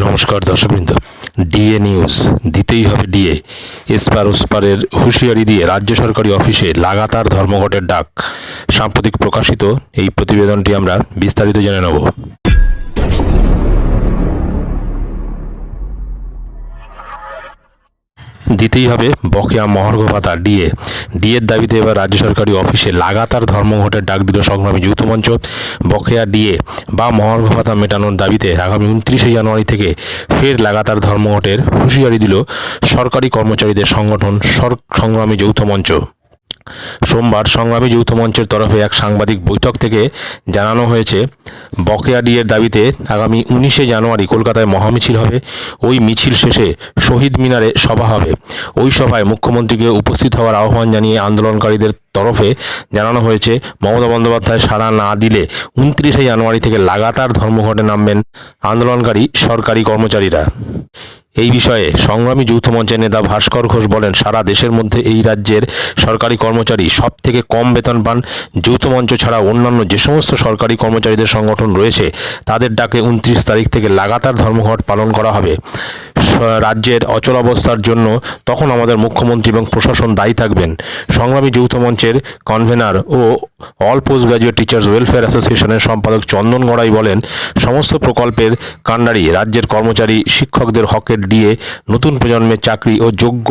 নমস্কার দর্শকবৃন্দ। DA news দিতেই হবে ডিএ এসপার ওসপারের হুঁশিয়ারি দিয়ে রাজ্য সরকারি অফিসে লাগাতার ধর্মঘটের ডাক। সাম্প্রতিক প্রকাশিত এই প্রতিবেদনটি আমরা বিস্তারিত জেনে নেব। দিতেই হবে বকেয়া মহার্ঘ ভাতা ডিএ। ডিএর দাবিতে এবার রাজ্য সরকারি অফিসে লাগাতার ধর্মঘটের ডাক দিল সংগ্রামী যৌথ মঞ্চ। বকেয়া ডিএ বা মহার্ঘ ভাতা মেটানোর দাবিতে আগামী উনত্রিশে জানুয়ারি থেকে ফের লাগাতার ধর্মঘটের হুঁশিয়ারি দিল সরকারি কর্মচারীদের সংগঠন সংগ্রামী যৌথ মঞ্চ। সোমবার সংগ্রামী যৌথ মঞ্চের তরফে এক সাংবাদিক বৈঠক থেকে জানানো হয়েছে, বকেয়া ডিএর দাবিতে আগামী উনিশে জানুয়ারি কলকাতায় মহামিছিল হবে। ওই মিছিল শেষে শহীদ মিনারে সভা হবে। ওই সভায় মুখ্যমন্ত্রীকে উপস্থিত হওয়ার আহ্বান জানিয়ে আন্দোলনকারীদের তরফে জানানো হয়েছে, মমতা বন্দ্যোপাধ্যায় সাড়া না দিলে উনত্রিশে জানুয়ারি থেকে লাগাতার ধর্মঘটে নামবেন আন্দোলনকারী সরকারি কর্মচারীরা। এই বিষয়ে সংগ্রামী যৌথ মঞ্চের নেতা ভাস্কর ঘোষ বলেন, সারা দেশের মধ্যে এই রাজ্যের সরকারি কর্মচারী সব থেকে কম বেতন পান। যৌথ মঞ্চ ছাড়া অন্যান্য যে সমস্ত সরকারি কর্মচারীদের সংগঠন রয়েছে, তাদের ডাকে উনত্রিশ তারিখ থেকে লাগাতার ধর্মঘট পালন করা হবে। রাজ্যের অচলাবস্থার জন্য তখন আমাদের মুখ্যমন্ত্রী এবং প্রশাসন দায়ী থাকবেন। সংগ্রামী যৌথ মঞ্চের কনভেনার ও all post graduate teachers welfare অ্যাসোসিয়েশনের সম্পাদক চন্দন গড়াই বলেন, সমস্ত প্রকল্পের কাণ্ডারি রাজ্যের কর্মচারী, শিক্ষকদের হকের দিয়ে নতুন প্রজন্মের চাকরি ও যোগ্য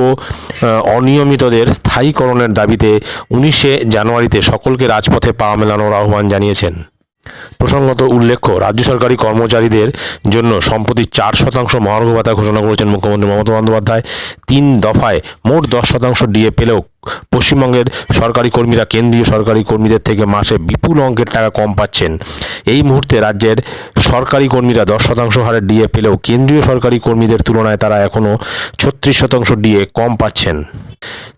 অনিয়মিতদের স্থায়ীকরণের দাবিতে উনিশে জানুয়ারিতে সকলকে রাজপথে পা মেলানোর আহ্বান জানিয়েছেন। প্রসঙ্গত উল্লেখ্য, রাজ্য সরকারি কর্মচারীদের জন্য সম্প্রতি চার শতাংশ মহার্ঘ ভাতা ঘোষণা করেছেন মুখ্যমন্ত্রী মমতা বন্দ্যোপাধ্যায়। তিন দফায় মোট দশ শতাংশ ডিএ পেলেও পশ্চিমবঙ্গের সরকারি কর্মীরা কেন্দ্রীয় সরকারি কর্মীদের থেকে মাসে বিপুল অঙ্কের টাকা কম পাচ্ছেন। এই মুহূর্তে রাজ্যের সরকারি কর্মীরা দশ শতাংশ হারে ডিএ পেলেও কেন্দ্রীয় সরকারি কর্মীদের তুলনায় তারা এখনও ছত্রিশ শতাংশ ডিএ কম পাচ্ছেন।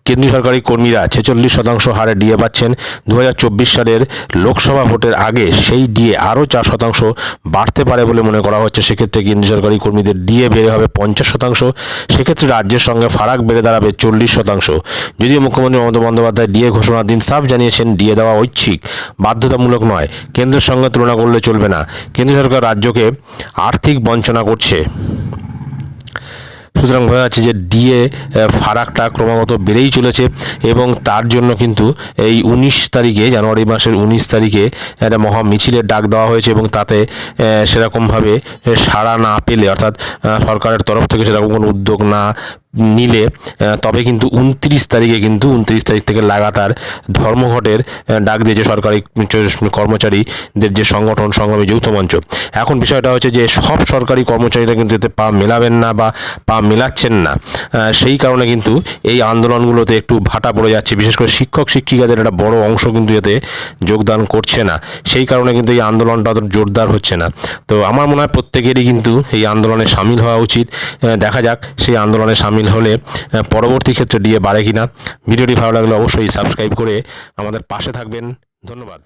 কেন্দ্রীয় সরকারি কর্মীরা ছেচল্লিশ শতাংশ হারে ডিএ পাচ্ছেন। দু হাজার চব্বিশ সালের লোকসভা ভোটের আগে সেই ডিএ আরও চার শতাংশ বাড়তে পারে বলে মনে করা হচ্ছে। সেক্ষেত্রে কেন্দ্রীয় সরকারি কর্মীদের ডিএ বেড়ে হবে পঞ্চাশ শতাংশ। সেক্ষেত্রে রাজ্যের সঙ্গে ফারাক বেড়ে দাঁড়াবে চল্লিশ শতাংশ। যদিও মুখ্যমন্ত্রী মমতা বন্দ্যোপাধ্যায় ডিএ ঘোষণার দিন সাফ জানিয়েছেন, ডিএ দেওয়া ঐচ্ছিক, বাধ্যতামূলক নয়। কেন্দ্রের সঙ্গে তুলনা করলে চলবে না। কেন্দ্র সরকার রাজ্যকে আর্থিক বঞ্চনা করছে। সুতরাং বোঝা যাচ্ছে যে ডিএ ফারাকটা ক্রমাগত বেড়েই চলেছে এবং তার জন্য কিন্তু এই উনিশ তারিখে, জানুয়ারি মাসের উনিশ তারিখে একটা মহা মিছিলের ডাক দেওয়া হয়েছে এবং তাতে সেরকমভাবে সাড়া না পেলে, অর্থাৎ সরকারের তরফ থেকে সেরকম কোনো উদ্যোগ না নিলে তবে কিন্তু উনত্রিশ তারিখে কিন্তু উনত্রিশ তারিখ থেকে লাগাতার ধর্মঘটের ডাক দিয়েছে সরকারি কর্মচারীদের যে সংগঠন, সংগ্রামী যৌথ মঞ্চ। এখন বিষয়টা হচ্ছে যে সব সরকারি কর্মচারীরা কিন্তু এতে পা মেলাবেন না বা পা মেলাচ্ছেন না। সেই কারণে কিন্তু এই আন্দোলনগুলোতে একটু ভাটা পড়ে যাচ্ছে। বিশেষ করে শিক্ষক, শিক্ষিকাদের একটা বড় অংশ কিন্তু এতে যোগদান করছে না। সেই কারণে কিন্তু এই আন্দোলনটা অত জোরদার হচ্ছে না। তো আমার মনে হয় প্রত্যেকেরই কিন্তু এই আন্দোলনে সামিল হওয়া উচিত। দেখা যাক সেই আন্দোলনে সামিল হলে আহ, পরবর্তী ক্ষেত্রে ডিএ বাড়ে কিনা ভিডিওটি ভালো লাগলে অবশ্যই সাবস্ক্রাইব করে আমাদের পাশে থাকবেন। ধন্যবাদ।